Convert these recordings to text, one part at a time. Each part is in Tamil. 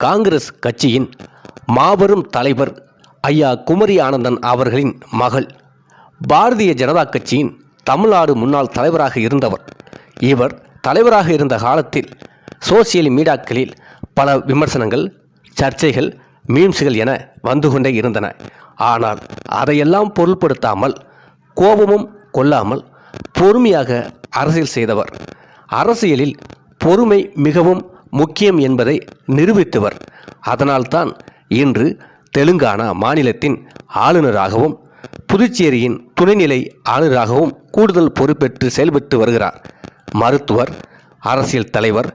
காங்கிரஸ் கட்சியின் மாபெரும் தலைவர் ஐயா குமரி ஆனந்தன் அவர்களின் மகள் பாரதிய ஜனதா கட்சியின் தமிழ்நாடு முன்னாள் தலைவராக இருந்தவர். இவர் தலைவராக இருந்த காலத்தில் சோசியல் மீடியாக்களில் பல விமர்சனங்கள் சர்ச்சைகள் மீம்ஸுகள் என வந்து கொண்டே இருந்தன. ஆனால் அதையெல்லாம் பொருட்படுத்தாமல் கோபமும் கொள்ளாமல் பொறுமையாக அரசியல் செய்தவர். அரசியலில் பொறுமை மிகவும் முக்கியம் என்பதை நிரூபித்தவர். அதனால்தான் இன்று தெலுங்கானா மாநிலத்தின் ஆளுநராகவும் புதுச்சேரியின் துணைநிலை ஆளுநராகவும் கூடுதல் பொறுப்பேற்று செயல்பட்டு வருகிறார். மருத்துவர் அரசியல் தலைவர்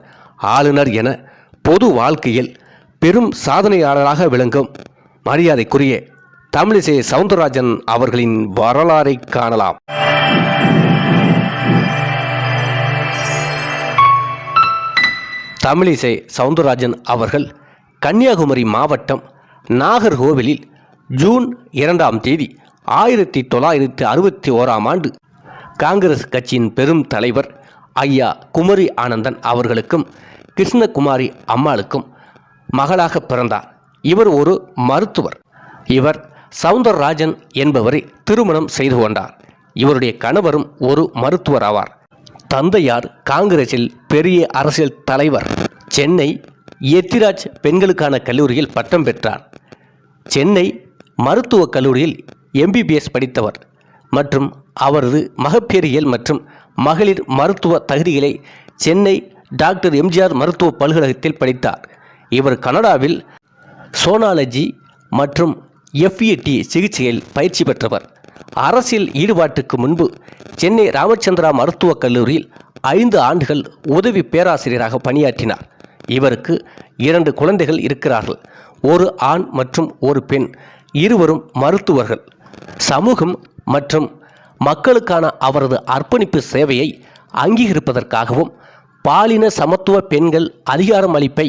ஆளுநர் என பொது வாழ்க்கையில் பெரும் சாதனையாளராக விளங்கும் மரியாதைக்குரிய தமிழிசை சவுந்தரராஜன் அவர்களின் வரலாறை காணலாம். தமிழிசை சவுந்தரராஜன் அவர்கள் கன்னியாகுமரி மாவட்டம் நாகர்கோவிலில் ஜூன் இரண்டாம் தேதி ஆயிரத்தி தொள்ளாயிரத்தி அறுபத்தி ஓராம் ஆண்டு காங்கிரஸ் கட்சியின் பெரும் தலைவர் ஐயா குமரி ஆனந்தன் அவர்களுக்கும் கிருஷ்ணகுமாரி அம்மாளுக்கும் மகளாக பிறந்தார். இவர் ஒரு மருத்துவர். இவர் சவுந்தரராஜன் என்பவரை திருமணம் செய்து கொண்டார். இவருடைய கணவரும் ஒரு மருத்துவர் ஆவார். தந்தையார் காங்கிரஸில் பெரிய அரசியல் தலைவர். சென்னை எத்திராஜ் பெண்களுக்கான கல்லூரியில் பட்டம் பெற்றார். சென்னை மருத்துவக் கல்லூரியில் எம்பிபிஎஸ் படித்தவர் மற்றும் அவரது மகப்பேறியல் மற்றும் மகளிர் மருத்துவ தகுதிகளை சென்னை டாக்டர் எம்ஜிஆர் மருத்துவ பல்கழகத்தில் படித்தார். இவர் கனடாவில் சோனாலஜி மற்றும் எஃப்இடி சிகிச்சையில் பயிற்சி பெற்றவர். அரசியல் ஈடுபாட்டுக்கு முன்பு சென்னை ராமச்சந்திரா மருத்துவக் கல்லூரியில் ஐந்து ஆண்டுகள் உதவி பேராசிரியராக பணியாற்றினார். இவருக்கு இரண்டு குழந்தைகள் இருக்கிறார்கள். ஒரு ஆண் மற்றும் ஒரு பெண். இருவரும் மருத்துவர்கள். சமூகம் மற்றும் மக்களுக்கான அவரது அர்ப்பணிப்பு சேவையை அங்கீகரிப்பதற்காகவும் பாலின சமத்துவ பெண்கள் அதிகாரம் அளிப்பை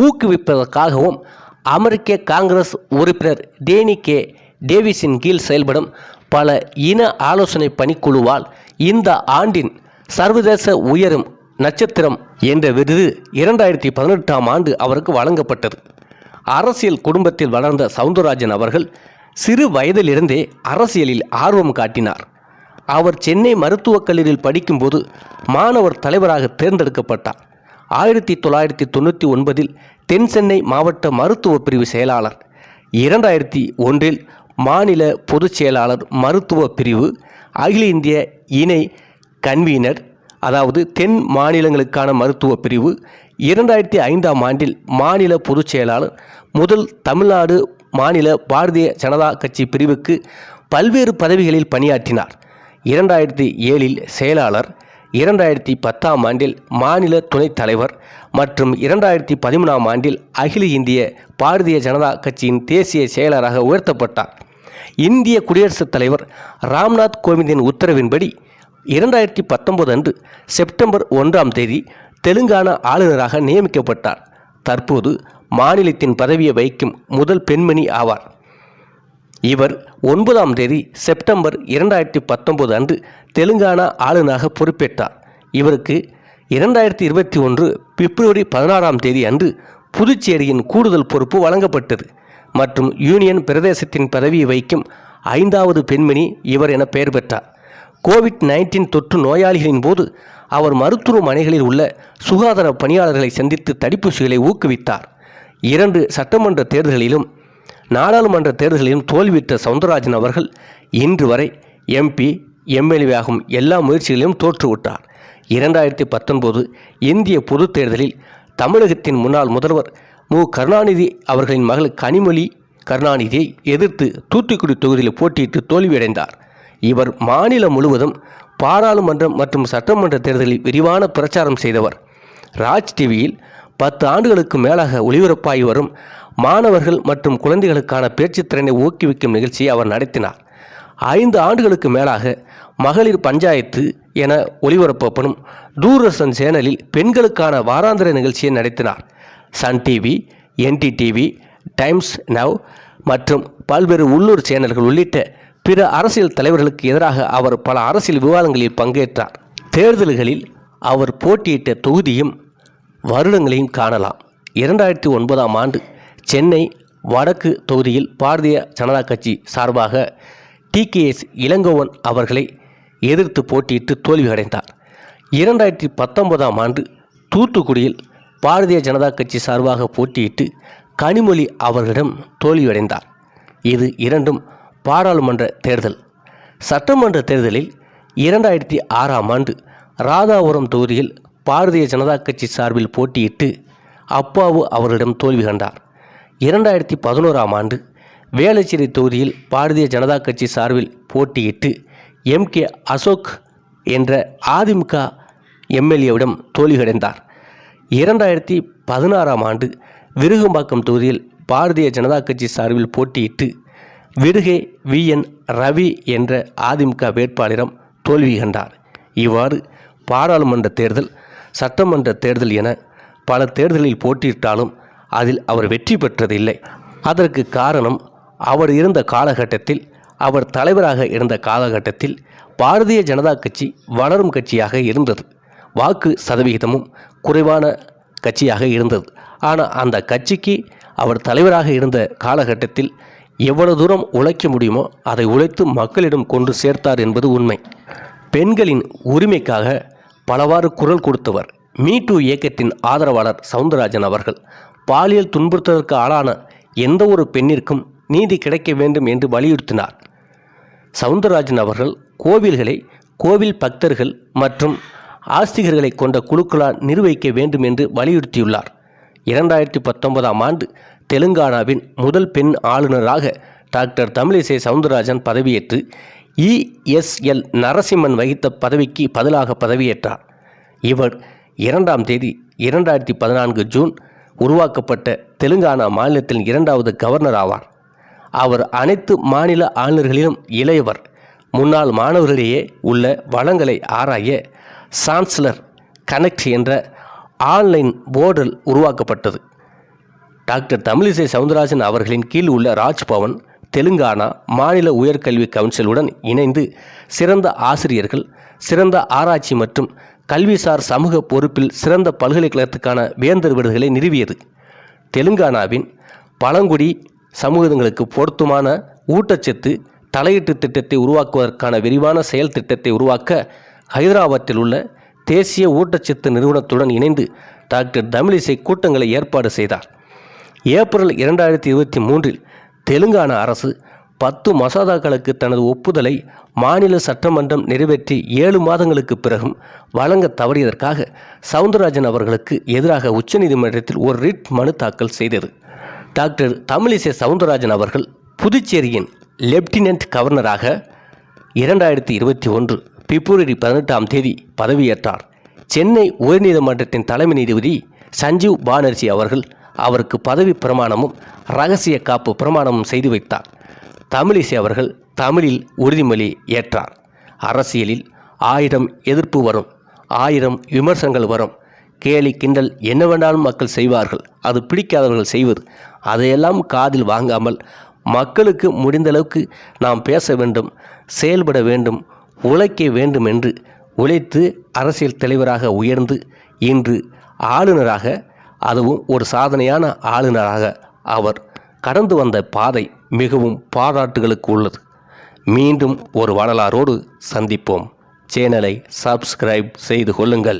ஊக்குவிப்பதற்காகவும் அமெரிக்க காங்கிரஸ் உறுப்பினர் டேனி கே. டேவிஸின் கீழ் செயல்படும் பல இன ஆலோசனை பணிக்குழுவால் இந்த ஆண்டின் சர்வதேச உயரும் நட்சத்திரம் என்ற விருது இரண்டாயிரத்தி பதினெட்டாம் ஆண்டு அவருக்கு வழங்கப்பட்டது. அரசியல் குடும்பத்தில் வளர்ந்த சவுந்தரராஜன் அவர்கள் சிறு வயதிலிருந்தே அரசியலில் ஆர்வம் காட்டினார். அவர் சென்னை மருத்துவக் கல்லூரியில் படிக்கும்போது மாணவர் தலைவராக தேர்ந்தெடுக்கப்பட்டார். ஆயிரத்தி தொள்ளாயிரத்தி தொண்ணூற்றி ஒன்பதில் தென் சென்னை மாவட்ட மருத்துவ பிரிவு செயலாளர். இரண்டாயிரத்தி ஒன்றில் மாநில பொதுச் செயலாளர் மருத்துவ பிரிவு அகில இந்திய இணை கன்வீனர் அதாவது தென் மாநிலங்களுக்கான மருத்துவ பிரிவு இரண்டாயிரத்தி ஐந்தாம் ஆண்டில் மாநில பொதுச் செயலாளர் முதல் தமிழ்நாடு மாநில பாரதிய ஜனதா கட்சி பிரிவுக்கு பல்வேறு பதவிகளில் பணியாற்றினார். இரண்டாயிரத்தி ஏழில் செயலாளர் இரண்டாயிரத்தி பத்தாம் ஆண்டில் மாநில துணைத் தலைவர் மற்றும் இரண்டாயிரத்தி பதிமூணாம் ஆண்டில் அகில இந்திய பாரதிய ஜனதா கட்சியின் தேசிய செயலராக உயர்த்தப்பட்டார். இந்திய குடியரசுத் தலைவர் ராம்நாத் கோவிந்தின் உத்தரவின்படி இரண்டாயிரத்தி பத்தொன்பது அன்று செப்டம்பர் ஒன்றாம் தேதி தெலுங்கானா ஆளுநராக நியமிக்கப்பட்டார். தற்போது மாநிலத்தின் பதவியை வகிக்கும் முதல் பெண்மணி ஆவார். இவர் ஒன்பதாம் தேதி செப்டம்பர் இரண்டாயிரத்தி பத்தொன்பது அன்று தெலுங்கானா ஆளுநராக பொறுப்பேற்றார். இவருக்கு இரண்டாயிரத்தி இருபத்தி ஒன்று பிப்ரவரி பதினாறாம் தேதி அன்று புதுச்சேரியின் கூடுதல் பொறுப்பு வழங்கப்பட்டது மற்றும் யூனியன் பிரதேசத்தின் பதவியை வைக்கும் ஐந்தாவது பெண்மணி இவர் என பெயர் பெற்றார். கோவிட் நைன்டீன் தொற்று நோயாளிகளின் போது அவர் மருத்துவமனைகளில் உள்ள சுகாதார பணியாளர்களை சந்தித்து தடுப்பூசிகளை ஊக்குவித்தார். இரண்டு சட்டமன்ற தேர்தல்களிலும் நாடாளுமன்ற தேர்தலிலும் தோல்வியுற்ற சவுந்தரராஜன் அவர்கள் இன்று வரை எம்பி எம்எல்ஏ ஆகும் எல்லா முயற்சிகளையும் தோற்றுவிட்டார் இரண்டாயிரத்தி பத்தொன்பது இந்திய பொதுத் தேர்தலில் தமிழகத்தின் முன்னாள் முதல்வர் மு. கருணாநிதி அவர்களின் மகள் கனிமொழி கருணாநிதியை எதிர்த்து தூத்துக்குடி தொகுதியில் போட்டியிட்டு தோல்வியடைந்தார். இவர் மாநிலம் முழுவதும் பாராளுமன்றம் மற்றும் சட்டமன்ற தேர்தலில் விரிவான பிரச்சாரம் செய்தவர். ராஜ் டிவியில் பத்து ஆண்டுகளுக்கு மேலாக ஒளிபரப்பாகி வரும் மாணவர்கள் மற்றும் குழந்தைகளுக்கான பேச்சுத்திறனை ஊக்குவிக்கும் நிகழ்ச்சியை அவர் நடத்தினார். ஐந்து ஆண்டுகளுக்கு மேலாக மகளிர் பஞ்சாயத்து என ஒளிபரப்பப்படும் தூர்தர்ஷன் சேனலில் பெண்களுக்கான வாராந்திர நிகழ்ச்சியை நடத்தினார். Sun TV NDTV Times Now மற்றும் பல்வேறு உள்ளூர் சேனல்கள் உள்ளிட்ட பிற அரசியல் தலைவர்களுக்கு எதிராக அவர் பல அரசியல் விவாதங்களில் பங்கேற்றார். தேர்தல்களில் அவர் போட்டியிட்ட தொகுதியும் வருடங்களையும் காணலாம். இரண்டாயிரத்தி ஒன்பதாம் ஆண்டு சென்னை வடக்கு தொகுதியில் பாரதிய ஜனதா கட்சி சார்பாக டிகேஎஸ் இளங்கோவன் அவர்களை எதிர்த்து போட்டியிட்டு தோல்வியடைந்தார் இரண்டாயிரத்தி பத்தொன்பதாம் ஆண்டு தூத்துக்குடியில் பாரதிய ஜனதா கட்சி சார்பாக போட்டியிட்டு கனிமொழி அவர்களிடம் தோல்வியடைந்தார் இது இரண்டும் பாராளுமன்ற தேர்தல். சட்டமன்ற தேர்தலில் இரண்டாயிரத்தி ஆறாம் ஆண்டு ராதாபுரம் தொகுதியில் பாரதிய ஜனதா கட்சி சார்பில் போட்டியிட்டு அப்பாவு அவரிடம் தோல்வி கண்டார். இரண்டாயிரத்தி பதினோராம் ஆண்டு வேளச்சேரி தொகுதியில் பாரதிய ஜனதா கட்சி சார்பில் போட்டியிட்டு எம் கே அசோக் என்ற அதிமுக எம்எல்ஏவிடம் தோல்வியடைந்தார் இரண்டாயிரத்தி பதினாறாம் ஆண்டு விருகம்பாக்கம் தொகுதியில் பாரதிய ஜனதா கட்சி சார்பில் போட்டியிட்டு விடுகை வி. என். ரவி என்ற அதிமுக வேட்பாளரிடம் தோல்வி கண்டார். இவ்வாறு பாராளுமன்ற தேர்தல் சட்டமன்ற தேர்தல் என பல தேர்தலில் போட்டியிட்டாலும் அதில் அவர் வெற்றி பெற்றதில்லை. அதற்கு காரணம் அவர் இருந்த காலகட்டத்தில் அவர் தலைவராக இருந்த காலகட்டத்தில் பாரதிய ஜனதா கட்சி வளரும் கட்சியாக இருந்தது. வாக்கு சதவிகிதமும் குறைவான கட்சியாக இருந்தது. ஆனால் அந்த கட்சிக்கு அவர் தலைவராக இருந்த காலகட்டத்தில் எவ்வளவு தூரம் உழைக்க முடியுமோ அதை உழைத்து மக்களிடம் கொண்டு சேர்த்தார் என்பது உண்மை. பெண்களின் உரிமைக்காக பலவாறு குரல் கொடுத்தவர். மீ டூ இயக்கத்தின் ஆதரவாளர் சவுந்தரராஜன் அவர்கள். பாலியல் துன்புறுத்தலுக்கு ஆளான எந்த ஒரு பெண்ணிற்கும் நீதி கிடைக்க வேண்டும் என்று வலியுறுத்தினார். சவுந்தரராஜன் அவர்கள் கோவில்களை கோவில் பக்தர்கள் மற்றும் ஆஸ்திகர்களை கொண்ட குழுக்களால் நிர்வகிக்க வேண்டும் என்று வலியுறுத்தியுள்ளார். இரண்டாயிரத்தி பத்தொன்பதாம் ஆண்டு தெலுங்கானாவின் முதல் பெண் ஆளுநராக டாக்டர் தமிழிசை சவுந்தரராஜன் பதவியேற்று இஎஸ்எல் நரசிம்மன் வகித்த பதவிக்கு பதிலாக பதவியேற்றார். இவர் இரண்டாம் தேதி இரண்டாயிரத்தி பதினான்கு ஜூன் உருவாக்கப்பட்ட தெலுங்கானா மாநிலத்தின் இரண்டாவது கவர்னர் ஆவார். அவர் அனைத்து மாநில ஆளுநர்களிலும் இளையவர். முன்னாள் மாணவர்களிடையே உள்ள வளங்களை ஆராய சான்சலர் கனெக்ட் என்ற ஆன்லைன் போர்டல் உருவாக்கப்பட்டது. டாக்டர் தமிழிசை சவுந்தரராஜன் அவர்களின் கீழ் உள்ள ராஜ்பவன் தெலுங்கானா மாநில உயர்கல்வி கவுன்சிலுடன் இணைந்து சிறந்த ஆசிரியர்கள் சிறந்த ஆராய்ச்சி மற்றும் கல்விசார் சமூக பொறுப்பில் சிறந்த பல்கலைக்கழகத்துக்கான வேந்தர் விருதுகளை நிறுவியது. தெலுங்கானாவின் பழங்குடி சமூகங்களுக்கு பொருத்தமான ஊட்டச்சத்து தலையீட்டு திட்டத்தை உருவாக்குவதற்கான விரிவான செயல் திட்டத்தை உருவாக்க ஹைதராபாத்தில் உள்ள தேசிய ஊட்டச்சத்து நிறுவனத்துடன் இணைந்து டாக்டர் தமிழிசை கூட்டங்களை ஏற்பாடு செய்தார். ஏப்ரல் இரண்டாயிரத்தி இருபத்தி மூன்றில் தெலுங்கானா அரசு பத்து மசோதாக்களுக்கு தனது ஒப்புதலை மாநில சட்டமன்றம் நிறைவேற்றி ஏழு மாதங்களுக்கு பிறகும் வழங்க தவறியதற்காக சவுந்தரராஜன் அவர்களுக்கு எதிராக உச்சநீதிமன்றத்தில் ஒரு ரிட் மனு தாக்கல் செய்தது. டாக்டர் தமிழிசை சவுந்தரராஜன் அவர்கள் புதுச்சேரியின் லெப்டினன்ட் கவர்னராக இரண்டாயிரத்தி இருபத்தி ஒன்று பிப்ரவரி பதினெட்டாம் தேதி பதவியேற்றார். சென்னை உயர்நீதிமன்றத்தின் தலைமை நீதிபதி சஞ்சீவ் பானர்ஜி அவர்கள் அவருக்கு பதவி பிரமாணமும் ரகசிய காப்பு பிரமாணமும் செய்து வைத்தார். தமிழிசை அவர்கள் தமிழில் உறுதிமொழி ஏற்றார். அரசியலில் ஆயிரம் எதிர்ப்பு வரும் ஆயிரம் விமர்சனங்கள் வரும். கேலி கிண்டல் என்ன வேண்டாலும் மக்கள் செய்வார்கள். அது பிடிக்காதவர்கள் செய்வது. அதையெல்லாம் காதில் வாங்காமல் மக்களுக்கு முடிந்தளவுக்கு நாம் பேச வேண்டும் செயல்பட வேண்டும் உழைக்க வேண்டும் என்று உழைத்து அரசியல் தலைவராக உயர்ந்து இன்று ஆளுநராக அதுவும் ஒரு சாதனையான ஆளுநராக அவர் கடந்து வந்த பாதை மிகவும் பாராட்டுகளுக்கு உள்ளது. மீண்டும் ஒரு வரலாறோடு சந்திப்போம். சேனலை சப்ஸ்கிரைப் செய்து கொள்ளுங்கள்.